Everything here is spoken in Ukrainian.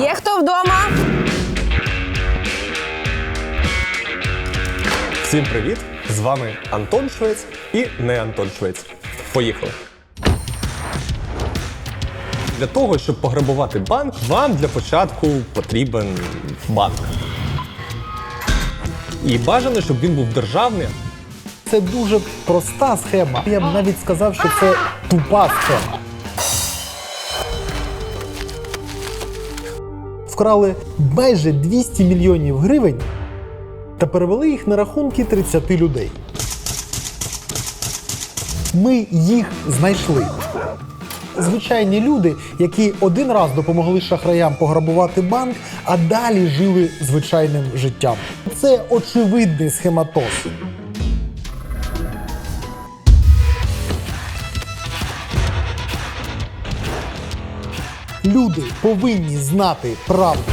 Є хто вдома? Всім привіт! З вами Антон Швець і не Антон Швець. Поїхали! Для того, щоб пограбувати банк, вам для початку потрібен банк. І бажано, щоб він був державний. Це дуже проста схема. Я б навіть сказав, що це тупа схема. Вкрали майже 200 мільйонів гривень та перевели їх на рахунки 30 людей. Ми їх знайшли. Звичайні люди, які один раз допомогли шахраям пограбувати банк, а далі жили звичайним життям. Це очевидний схематоз. Люди повинні знати правду.